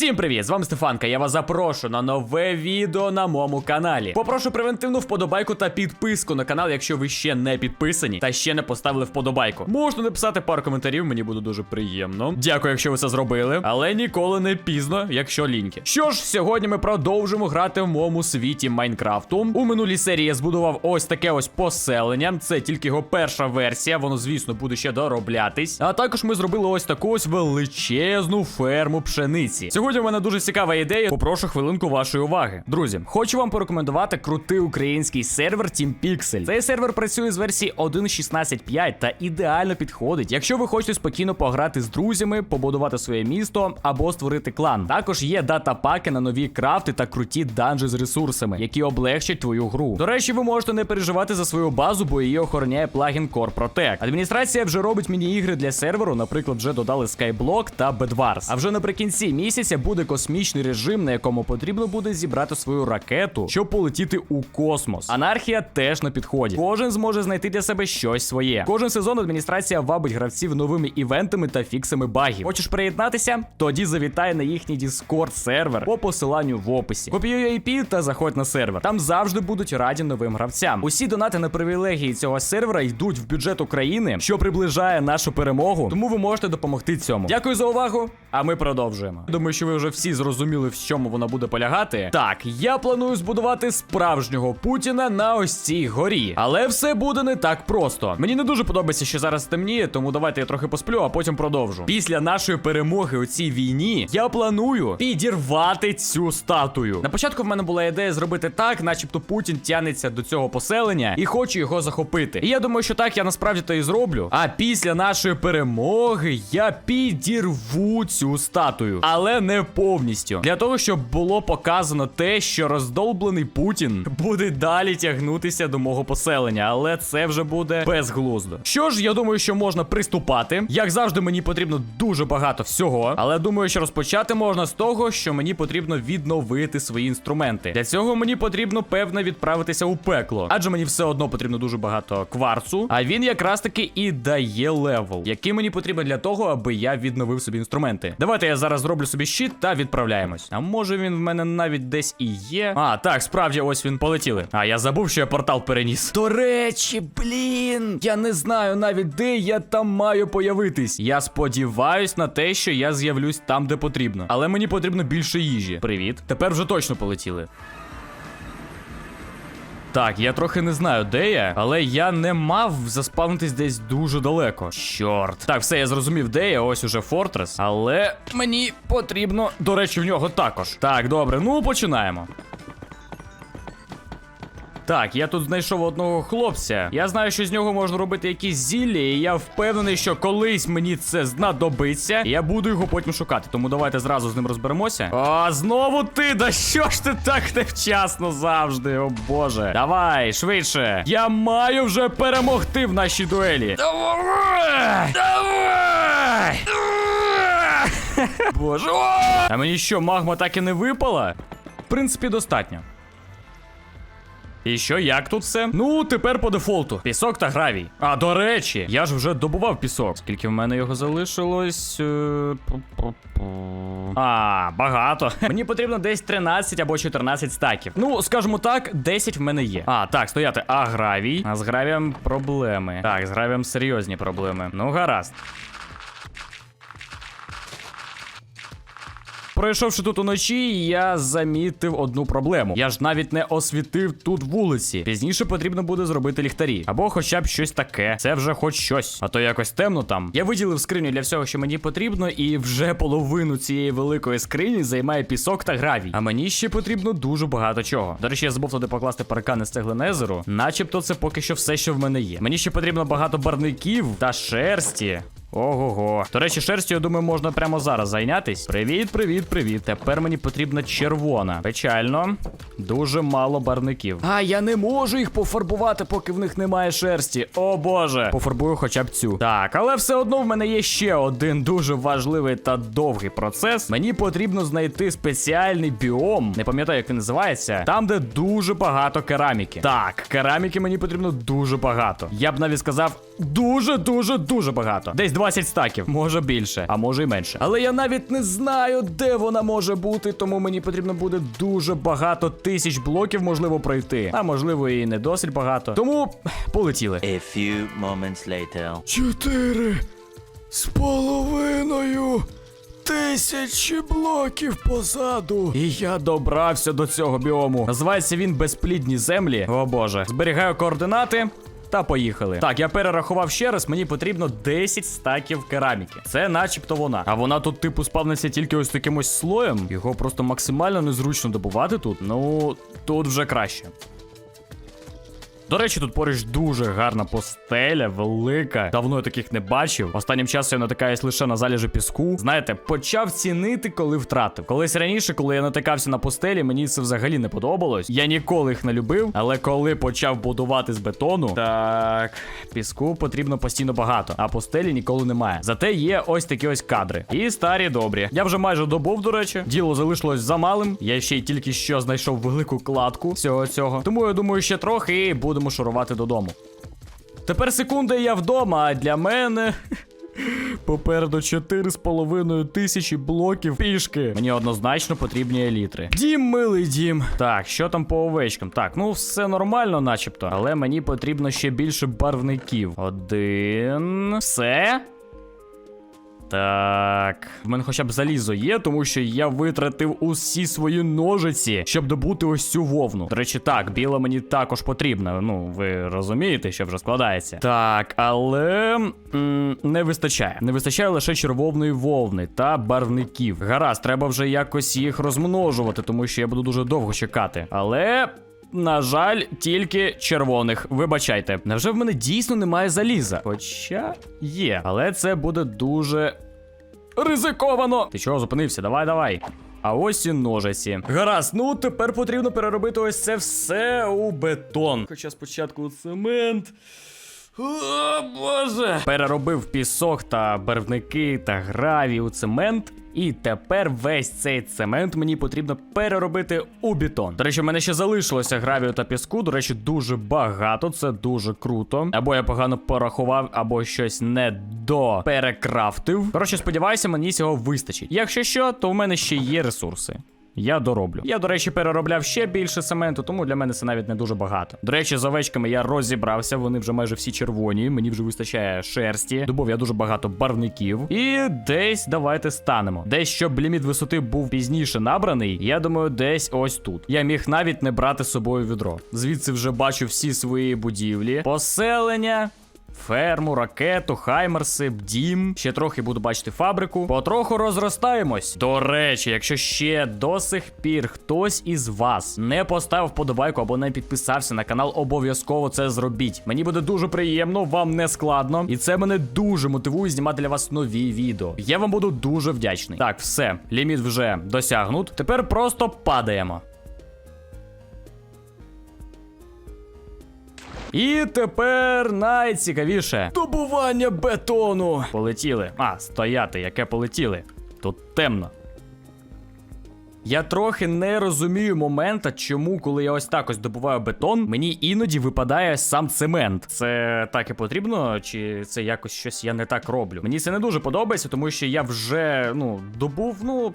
Всім привіт! З вами Стефанка. Я вас запрошую на нове відео на моєму каналі. Попрошу превентивну вподобайку та підписку на канал, якщо ви ще не підписані та ще не поставили вподобайку. Можете написати пару коментарів, мені буде дуже приємно. Дякую, якщо ви це зробили, але ніколи не пізно, якщо ліньки. Що ж, сьогодні ми продовжимо грати в моєму світі Майнкрафту. У минулій серії я збудував ось таке ось поселення. Це тільки його перша версія, воно, звісно, буде ще дороблятись. А також ми зробили ось таку ось величезну ферму пшениці. Сьогодні в мене дуже цікава ідея. Попрошу хвилинку вашої уваги. Друзі, хочу вам порекомендувати крутий український сервер Team Pixel. Цей сервер працює з версії 1.16.5 та ідеально підходить, якщо ви хочете спокійно пограти з друзями, побудувати своє місто або створити клан. Також є датапаки на нові крафти та круті данжі з ресурсами, які облегчать твою гру. До речі, ви можете не переживати за свою базу, бо її охороняє плагін Core Protect. Адміністрація вже робить міні-ігри для серверу, наприклад, вже додали Skyblock та Bedwars. А вже наприкінці місяця буде космічний режим, на якому потрібно буде зібрати свою ракету, щоб полетіти у космос. Анархія теж на підході. Кожен зможе знайти для себе щось своє. Кожен сезон адміністрація вабить гравців новими івентами та фіксами багів. Хочеш приєднатися? Тоді завітай на їхній Discord сервер по посиланню в описі. Копіюй IP та заходь на сервер. Там завжди будуть раді новим гравцям. Усі донати на привілегії цього сервера йдуть в бюджет України, що приближає нашу перемогу. Тому ви можете допомогти цьому. Дякую за увагу. А ми продовжуємо. Думаю, що ви вже всі зрозуміли, в чому вона буде полягати. Так, я планую збудувати справжнього Путіна на ось цій горі. Але все буде не так просто. Мені не дуже подобається, що зараз темніє, тому давайте я трохи посплю, а потім продовжу. Після нашої перемоги у цій війні я планую підірвати цю статую. На початку в мене була ідея зробити так, начебто Путін тянеться до цього поселення і хоче його захопити. І я думаю, що так я насправді то і зроблю. А після нашої перемоги я підірву цю статую, але не повністю. Для того, щоб було показано те, що роздолблений Путін буде далі тягнутися до мого поселення, але це вже буде безглуздо. Що ж, я думаю, що можна приступати. Як завжди, мені потрібно дуже багато всього, але думаю, що розпочати можна з того, що мені потрібно відновити свої інструменти. Для цього мені потрібно певно відправитися у пекло, адже мені все одно потрібно дуже багато кварцу. А він якраз таки і дає левел, який мені потрібен для того, аби я відновив собі інструменти. Давайте я зараз зроблю собі щит та відправляємось. А може він в мене навіть десь і є. А, так, справді, ось він полетіли. А я забув, що я портал переніс. До речі, блін, я не знаю навіть де я там маю появитись. Я сподіваюсь на те, що я з'явлюсь там, де потрібно. Але мені потрібно більше їжі. Привіт. Тепер вже точно полетіли. Так, я трохи не знаю, де я, але я не мав заспавнитись десь дуже далеко. Чорт. Так, все, я зрозумів, де я. Ось уже Фортрес. Але мені потрібно. До речі, в нього також. Так, добре, ну починаємо. Так, я тут знайшов одного хлопця. Я знаю, що з нього можна робити якісь зілля, і я впевнений, що колись мені це знадобиться. Я буду його потім шукати. Тому давайте зразу з ним розберемося. А знову ти? Да що ж ти так невчасно завжди? О боже. Давай, швидше. Я маю вже перемогти в нашій дуелі. Давай! Давай! Боже. А мені що, магма так і не випала? В принципі, достатньо. І що, як тут все? Ну, тепер по дефолту. Пісок та гравій. А, до речі, я ж вже добував пісок. Скільки в мене його залишилось? Е. А, багато. Мені потрібно десь 13 або 14 стаків. Ну, скажімо так, 10 в мене є. А, так, стояти. А гравій. А з гравієм проблеми. Так, з гравієм серйозні проблеми. Ну, гаразд. Пройшовши тут уночі, я замітив одну проблему. Я ж навіть не освітив тут вулиці. Пізніше потрібно буде зробити ліхтарі. Або хоча б щось таке. Це вже хоч щось. А то якось темно там. Я виділив скриню для всього, що мені потрібно, і вже половину цієї великої скрині займає пісок та гравій. А мені ще потрібно дуже багато чого. До речі, я забув туди покласти паркани з цегли Незеру. Начебто це поки що все, що в мене є. Мені ще потрібно багато барників та шерсті. Ого-го. До речі, шерстю, я думаю, можна прямо зараз зайнятись. Привіт, привіт, привіт. Тепер мені потрібна червона. Печально. Дуже мало барників. А я не можу їх пофарбувати, поки в них немає шерсті. О боже. Пофарбую хоча б цю. Так, але все одно в мене є ще один дуже важливий та довгий процес. Мені потрібно знайти спеціальний біом. Не пам'ятаю, як він називається. Там, де дуже багато кераміки. Так, кераміки мені потрібно дуже багато. Я б навіть сказав дуже, дуже, дуже багато. Десь 20 стаків, може більше, а може й менше. Але я навіть не знаю, де вона може бути, тому мені потрібно буде дуже багато тисяч блоків, можливо, пройти. А можливо, і не досить багато. Тому полетіли. A few moments later. Чотири з половиною тисячі блоків позаду. І я добрався до цього біому. Називається він безплідні землі. О боже. Зберігаю координати. Та поїхали. Так, я перерахував ще раз, мені потрібно 10 стаків кераміки. Це начебто вона. А вона тут, типу, спавниться тільки ось таким ось слоєм. Його просто максимально незручно добувати тут. Ну, тут вже краще. До речі, тут поруч дуже гарна постеля, велика. Давно я таких не бачив. Останнім часом я натикаюсь лише на залежі піску. Знаєте, почав цінити, коли втратив. Колись раніше, коли я натикався на постелі, мені це взагалі не подобалось. Я ніколи їх не любив. Але коли почав будувати з бетону, так піску потрібно постійно багато, а постелі ніколи немає. Зате є ось такі ось кадри. І старі добрі. Я вже майже добув, до речі. Діло залишилось за малим. Я ще й тільки що знайшов велику кладку всього цього. Тому я думаю, ще трохи і будемо шурувати додому. Тепер секунда, і я вдома, а для мене. Попереду 4,5 тисячі блоків пішки. Мені однозначно потрібні елітри. Дім, милий дім. Так, що там по овечкам? Так, ну все нормально, начебто. Але мені потрібно ще більше барвників. Один. Все. Так, в мене хоча б залізо є, тому що я витратив усі свої ножиці, щоб добути ось цю вовну. До речі, так, біла мені також потрібна. Ну, ви розумієте, що вже складається. Так, але м, не вистачає. Не вистачає лише червоної вовни та барвників. Гаразд, треба вже якось їх розмножувати, тому що я буду дуже довго чекати. Але. На жаль, тільки червоних. Вибачайте. Невже в мене дійсно немає заліза? Хоча є, але це буде дуже ризиковано. Ти чого зупинився? Давай, давай. А ось і ножиці. Гаразд, ну тепер потрібно переробити ось це все у бетон. Хоча спочатку цемент. О, Боже! Переробив пісок та барвники та гравій у цемент. І тепер весь цей цемент мені потрібно переробити у бетон. До речі, в мене ще залишилося гравію та піску. До речі, дуже багато. Це дуже круто. Або я погано порахував, або щось не до перекрафтив. Коротше, сподіваюся, мені цього вистачить. Якщо що, то в мене ще є ресурси. Я дороблю. Я, до речі, переробляв ще більше цементу, тому для мене це навіть не дуже багато. До речі, з овечками я розібрався, вони вже майже всі червоні. Мені вже вистачає шерсті. Добув я дуже багато барвників. І десь давайте станемо. Десь щоб ліміт висоти був пізніше набраний. Я думаю, десь ось тут. Я міг навіть не брати з собою відро. Звідси вже бачу всі свої будівлі, поселення. Ферму, ракету, хаймерси, дім. Ще трохи буду бачити фабрику. Потроху розростаємось. До речі, якщо ще до сих пір хтось із вас не поставив вподобайку або не підписався на канал, обов'язково це зробіть. Мені буде дуже приємно, вам не складно. І це мене дуже мотивує знімати для вас нові відео. Я вам буду дуже вдячний. Так, все, ліміт вже досягнут. Тепер просто падаємо. І тепер найцікавіше добування бетону. Полетіли. А, стояти, яке полетіли. Тут темно. Я трохи не розумію момента, чому, коли я ось так ось добуваю бетон, мені іноді випадає сам цемент. Це так і потрібно, чи це якось щось я не так роблю? Мені це не дуже подобається, тому що я вже ну добув, ну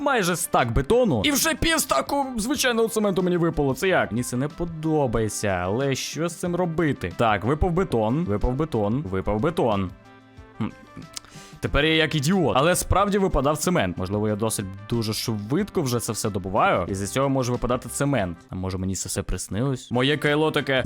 майже стак бетону, і вже пів стаку звичайного цементу мені випало. Це як? Мені це не подобається, але що з цим робити? Так, випав бетон, випав бетон, випав бетон. Тепер я як ідіот, але справді випадав цемент. Можливо, я досить дуже швидко вже це все добуваю. І з цього може випадати цемент. А може мені це все приснилось? Моє кайло таке.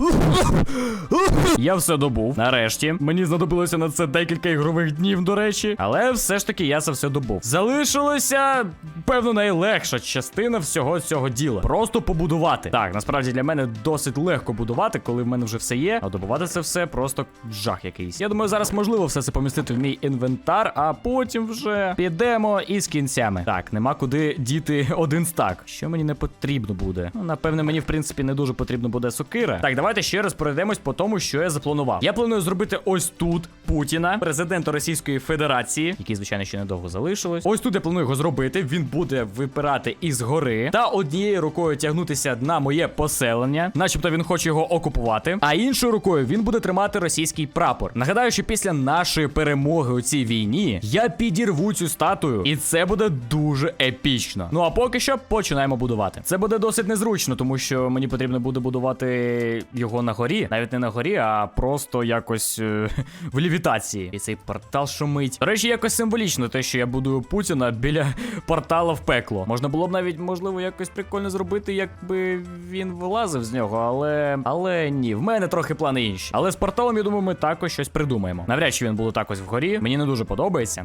Я все добув. Нарешті. Мені знадобилося на це декілька ігрових днів, до речі. Але все ж таки я це все добув. Залишилося, певно, найлегша частина всього цього діла. Просто побудувати. Так, насправді для мене досить легко будувати, коли в мене вже все є. А добувати це все просто жах якийсь. Я думаю, зараз можливо все це помістити в мій інвентар, а потім вже підемо із кінцями. Так, нема куди діти один стак. Що мені не потрібно буде? Ну, напевне, мені в принципі не дуже потрібно буде сокира. Так, давайте ще раз пройдемось по тому, що я запланував. Я планую зробити ось тут Путіна, президента Російської Федерації, який, звичайно, ще недовго залишилось. Ось тут я планую його зробити. Він буде випирати із гори, та однією рукою тягнутися на моє поселення, начебто він хоче його окупувати. А іншою рукою він буде тримати російський прапор. Нагадаю, що після нашої перемоги у цій війні я підірву цю статую, і це буде дуже епічно. Ну а поки що починаємо будувати. Це буде досить незручно, тому що мені потрібно буде будувати його на горі, навіть не на горі, а просто якось е, в лівітації. І цей портал шумить. До речі, якось символічно те, що я будую Путіна біля портала в пекло. Можна було б навіть, можливо, якось прикольно зробити, якби він вилазив з нього, але. Але ні, в мене трохи плани інші. Але з порталом, я думаю, ми також щось придумаємо. Навряд чи він буде також вгорі. Мені не дуже подобається.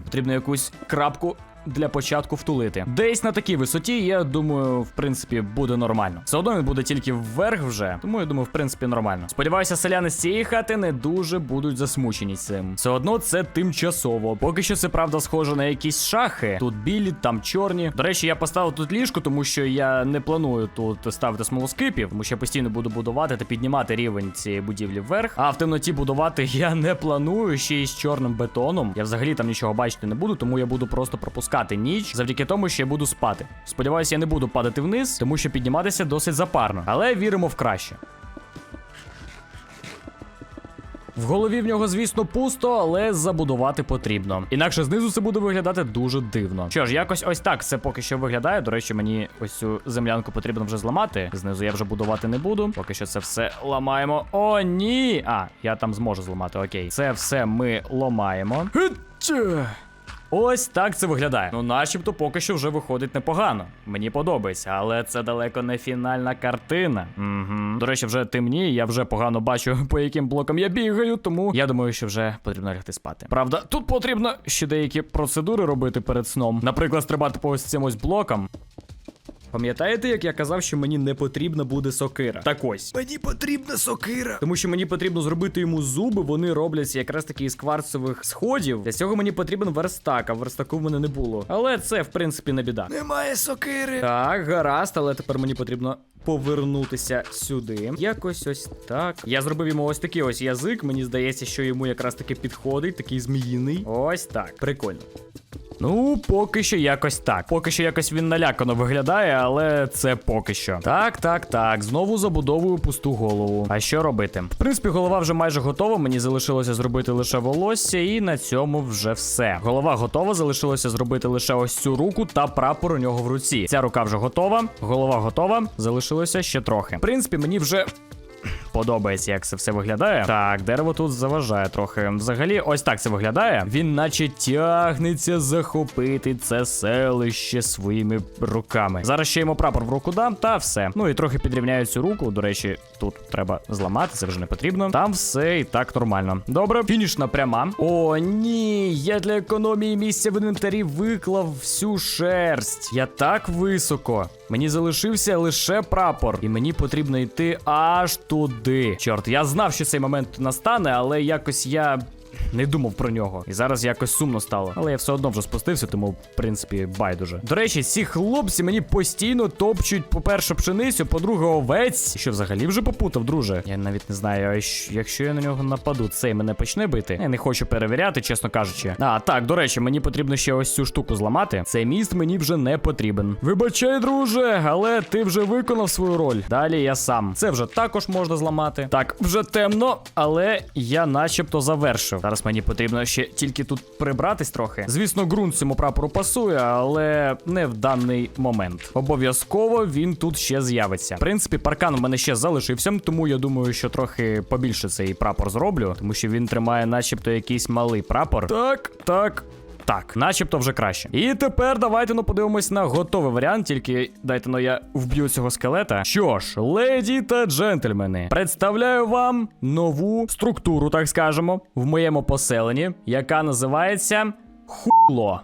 Потрібно якусь крапку. Для початку втулити. Десь на такій висоті, я думаю, в принципі, буде нормально. Все одно він буде тільки вверх вже, тому я думаю, в принципі, нормально. Сподіваюся, селяни з цієї хати не дуже будуть засмучені цим. Все одно це тимчасово. Поки що це правда схоже на якісь шахи. Тут білі, там чорні. До речі, я поставив тут ліжко, тому що я не планую тут ставити смолоскипів, тому що я постійно буду будувати та піднімати рівень цієї будівлі вверх. А в темноті будувати я не планую ще й з чорним бетоном. Я взагалі там нічого бачити не буду, тому я буду просто пропускати ніч завдяки тому, що я буду спати. Сподіваюся, я не буду падати вниз, тому що підніматися досить запарно. Але віримо в краще. В голові в нього, звісно, пусто, але забудувати потрібно. Інакше знизу це буде виглядати дуже дивно. Що ж, якось ось так це поки що виглядає. До речі, мені ось цю землянку потрібно вже зламати. Знизу я вже будувати не буду. Поки що це все ламаємо. О, ні! А, я там зможу зламати, окей. Це все ми ламаємо. Ось так це виглядає. Ну, начебто, поки що вже виходить непогано. Мені подобається, але це далеко не фінальна картина. Угу. До речі, вже темніє, я вже погано бачу, по яким блокам я бігаю, тому я думаю, що вже потрібно лягти спати. Правда, тут потрібно ще деякі процедури робити перед сном. Наприклад, стрибати по ось цим ось блокам. Пам'ятаєте, як я казав, що мені не потрібна буде сокира? Так ось. Мені потрібна сокира. Тому що мені потрібно зробити йому зуби, вони робляться якраз таки із кварцевих сходів. Для цього мені потрібен верстак, а верстаку в мене не було. Але це, в принципі, не біда. Немає сокири. Так, гаразд, але тепер мені потрібно. Повернутися сюди. Якось ось так. Я зробив йому ось такий ось язик. Мені здається, що йому якраз таки підходить, такий зміїний. Ось так. Прикольно. Ну, поки що якось так. Поки що якось він налякано виглядає, але це поки що. Так, так, так. Знову забудовую пусту голову. А що робити? В принципі, голова вже майже готова. Мені залишилося зробити лише волосся, і на цьому вже все. Голова готова. Залишилося зробити лише ось цю руку та прапор у нього в руці. Ця рука вже готова, голова готова. Залишилося ще трохи. В принципі, мені вже подобається, як це все виглядає. Так, дерево тут заважає трохи. Взагалі, ось так це виглядає. Він, наче, тягнеться захопити це селище своїми руками. Зараз ще йому прапор в руку дам, та все. Ну і трохи підрівняю цю руку. До речі, тут треба зламати, це вже не потрібно. Там все і так нормально. Добре, фінішна пряма. О, ні, я для економії місця в інвентарі виклав всю шерсть. Я так високо. Мені залишився лише прапор, і мені потрібно йти аж туди. Чорт, я знав, що цей момент настане, але якось я. Не думав про нього, і зараз якось сумно стало. Але я все одно вже спустився, тому в принципі байдуже. До речі, ці хлопці мені постійно топчуть, по-перше, пшеницю, по-друге, овець. Що взагалі вже попутав, друже? Я навіть не знаю, а якщо я на нього нападу, цей мене почне бити. Я не хочу перевіряти, чесно кажучи. А, так, до речі, мені потрібно ще ось цю штуку зламати. Цей міст мені вже не потрібен. Вибачай, друже, але ти вже виконав свою роль. Далі я сам. Це вже також можна зламати. Так, вже темно, але я начебто завершив. Зараз мені потрібно ще тільки тут прибратись трохи. Звісно, ґрунт цьому прапору пасує, але не в даний момент. Обов'язково він тут ще з'явиться. В принципі, паркан у мене ще залишився, тому я думаю, що трохи побільше цей прапор зроблю, тому що він тримає, начебто, якийсь малий прапор. Так, так. Так, начебто вже краще. І тепер давайте ну подивимось на готовий варіант, тільки дайте ну я вб'ю цього скелета. Що ж, леді та джентльмени, представляю вам нову структуру, так скажемо, в моєму поселенні, яка називається Хуло.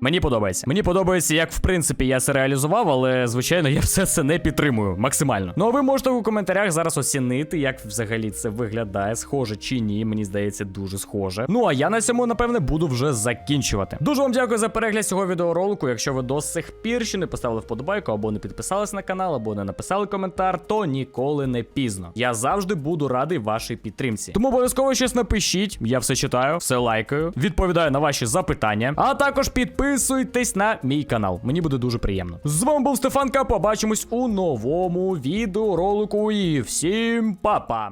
Мені подобається. Мені подобається, як в принципі я це реалізував, але звичайно я все це не підтримую максимально. Ну а ви можете у коментарях зараз оцінити, як взагалі це виглядає, схоже чи ні. Мені здається, дуже схоже. Ну а я на цьому, напевне, буду вже закінчувати. Дуже вам дякую за перегляд цього відеоролику. Якщо ви до сих пір ще не поставили вподобайку, або не підписались на канал, або не написали коментар, то ніколи не пізно. Я завжди буду радий вашій підтримці. Тому обов'язково щось напишіть. Я все читаю, все лайкаю, відповідаю на ваші запитання. А також підписуйтесь підписуйтесь на мій канал. Мені буде дуже приємно. З вами був Стефанка. Побачимось у новому відеоролику і всім па-па!